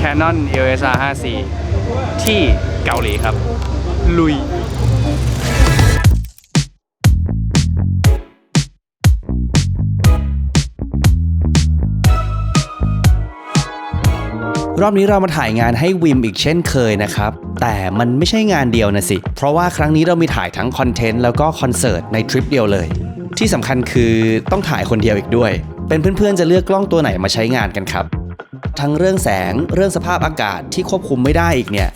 Canon EOS R5C ที่เกาหลีครับ ลุยรอบนี้เรามาถ่ายงานให้วิมอีกเช่นเคยนะครับ แต่มันไม่ใช่งานเดียวนะสิ เพราะว่าครั้งนี้เรามีถ่ายทั้งคอนเทนต์แล้วก็คอนเสิร์ตในทริปเดียวเลย ที่สำคัญคือต้องถ่ายคนเดียวอีกด้วย เป็นเพื่อนๆจะเลือกกล้องตัวไหนมาใช้งานกันครับ ทั้งเรื่องแสง เรื่องสภาพอากาศที่ควบคุมไม่ได้อีกเนี่ย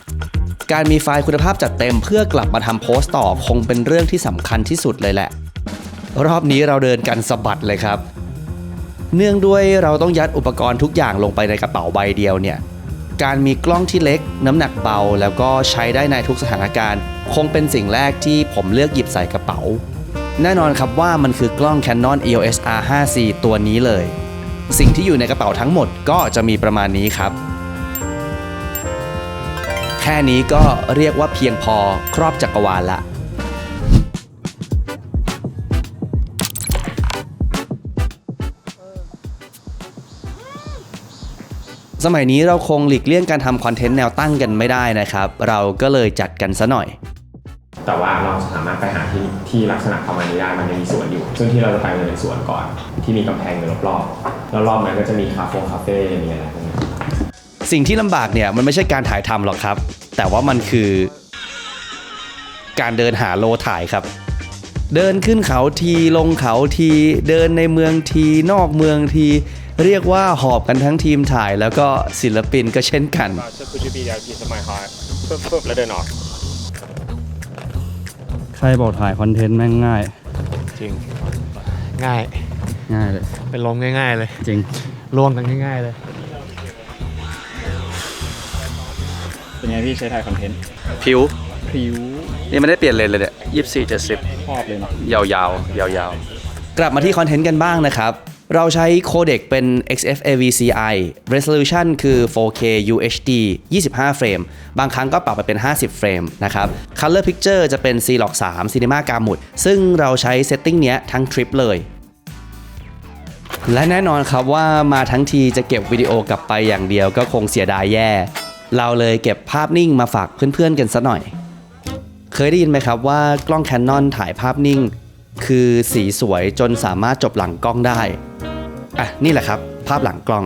การมีไฟล์คุณภาพจัดเต็มเพื่อกลับมาทำโพสต์ต่อคงเป็นเรื่องที่สำคัญที่สุดเลยแหละ รอบนี้เราเดินกันสะบัดเลยครับ เนื่องด้วยเราต้องยัดอุปกรณ์ทุกอย่างลงไปในกระเป๋าใบเดียวเนี่ย การมีกล้องที่เล็ก น้ำหนักเบา แล้วก็ใช้ได้ในทุกสถานการณ์ คงเป็นสิ่งแรกที่ผมเลือกหยิบใส่กระเป๋า แน่นอนครับว่ามันคือกล้อง Canon EOS R5C ตัวนี้เลย สิ่งที่อยู่ในกระเป๋าทั้งหมดก็จะมีประมาณนี้ครับ แค่นี้ก็เรียกว่าเพียงพอครอบจักรวาลละสมัยนี้เราคงหลีกเลี่ยงการทำคอนเทนต์แนวตั้งกันไม่ได้นะครับ เราก็เลยจัดกันซะหน่อย แต่ว่าเราสามารถไปหาที่ที่ลักษณะประมาณนี้ได้มันยังมีสวนอยู่ซึ่งที่เราจะไปมันเป็นสวนก่อน ที่มีกำแพงอยู่รอบๆแล้วรอบนั้นก็จะมีคาเฟ่คาเฟ่มีอะไรพวกนี้สิ่งที่ลำบากเนี่ยมันไม่ใช่การถ่ายทำหรอกครับ แต่ว่ามันคือ การเดินหาโลถ่ายครับ เดินขึ้นเขาทีลงเขาทีเดินในเมืองทีนอกเมืองที เรียกว่าหอบกันทั้งทีมถ่าย แล้วก็ศิลปินก็เช่นกันจะคือจะมียาพีสมัยฮาร์ดปึ๊บปึ๊บแล้วเดินออก ใครบอกถ่ายคอนเทนต์แม่งง่าย จริง ง่าย ง่ายเลย เป็นลมง่าย ๆ เลย จริงร่วมกันง่าย ๆ เลย เป็นไงพี่ใช้ถ่ายคอนเทนต์ผิว ผิว นี่ไม่ได้เปลี่ยนเลนเลยเนี่ยยี่สี่เจ็ดสิบชอบเลยเนาะยาวๆยาวๆ กลับมาที่คอนเทนต์กันบ้างนะครับ เราใช้โคเด็กเป็น XFAVCI resolution คือ 4K UHD 25 เฟรม บางครั้งก็ปรับไปเป็น 50 เฟรมนะครับ Color Picture จะเป็น C-Log 3 Cinema Gamut ซึ่งเราใช้เซตติ้งเนี้ยทั้งทริปเลยและแน่นอนครับว่ามาทั้งทีจะเก็บวิดีโอกลับไปอย่างเดียวก็คงเสียดายแย่ เราเลยเก็บภาพนิ่งมาฝากเพื่อนๆกันซะหน่อย เคยได้ยินไหมครับว่ากล้อง Canon ถ่ายภาพนิ่ง คือสีสวยจนสามารถจบหลังกล้องได้ อะ นี่แหละครับ ภาพหลังกล้อง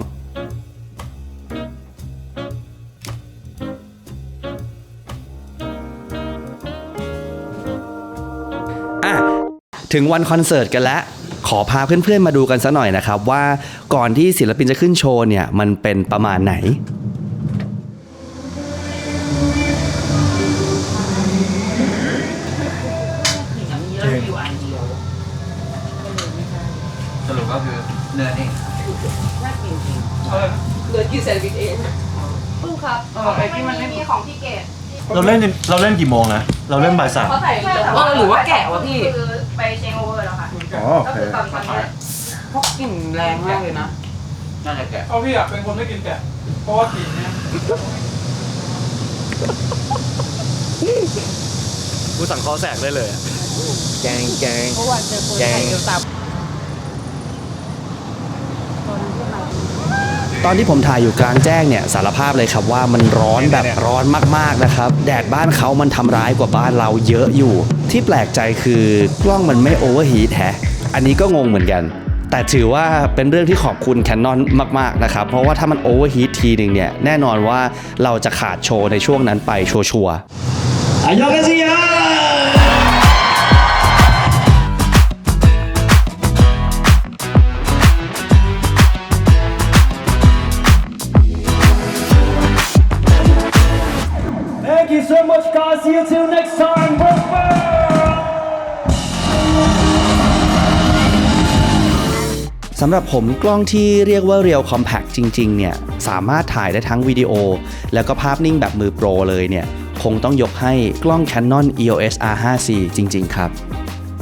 อะ ถึงวันคอนเสิร์ตกันแล้ว ขอพาเพื่อนๆมาดูกันซะหน่อยนะครับ ว่าก่อนที่ศิลปินจะขึ้นโชว์เนี่ย มันเป็นประมาณไหน สรุปก็คือเนินเองเหลือกี่แสนบิตเองปึ้งครับไอ้ที่มันไม่มีของพี่เกดเราเล่นเราเล่นกี่โมงนะ เราเล่นบ่ายสามเขาใส่เออหรือว่าแกะวะพี่คือไปเชงโอเวอร์แล้วค่ะอ๋อโอก็เคคือตอนตอนนี้เพราะกลิ่นแรงมากเลยนะน่าจะแกะเอาพี่อะเป็นคนไม่กินแกะเพราะว่ากลิ่นเนี่ยกูสั่งคอแสกได้เลย แกงแกงเพราะว่าเจอคนแกงไข่เดียว ตับตอนที่ผมถ่ายอยู่กลางแจ้งเนี่ยสารภาพเลยครับว่ามันร้อนแบบร้อนมากๆนะครับ แดดบ้านเขามันทำร้ายกว่าบ้านเราเยอะอยู่ ที่แปลกใจคือกล้องมันไม่โอเวอร์ฮีทแฮะอันนี้ก็งงเหมือนกัน แต่ถือว่าเป็นเรื่องที่ขอบคุณ Canon มาก ๆ นะครับ เพราะว่าถ้ามันโอเวอร์ฮีททีหนึ่งเนี่ย แน่นอนว่าเราจะขาดโชว์ในช่วงนั้นไปชัวร์ๆ Thank see you till next time bye สำหรับผมกล้องที่เรียกว่าเรียวคอมแพคจริงๆเนี่ยสามารถถ่ายได้ทั้งวิดีโอ แล้วก็ภาพนิ่งแบบมือโปรเลยเนี่ยคงต้องยกให้กล้อง Canon EOS R5C จริง ๆ ครับ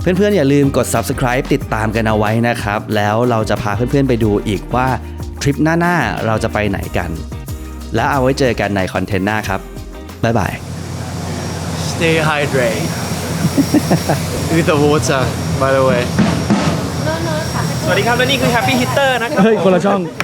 เพื่อนๆ อย่าลืมกด subscribe ติดตามกันเอาไว้นะครับ แล้วเราจะพาเพื่อนๆ ไปดูอีกว่าทริปหน้า ๆ เราจะไปไหนกัน แล้วเอาไว้เจอกันในคอนเทนต์หน้าครับ บ๊ายบาย stay hydrated with the water by the way สวัสดีครับ และนี่คือ Happy Hitter นะครับ เฮ้ย คนละช่องผม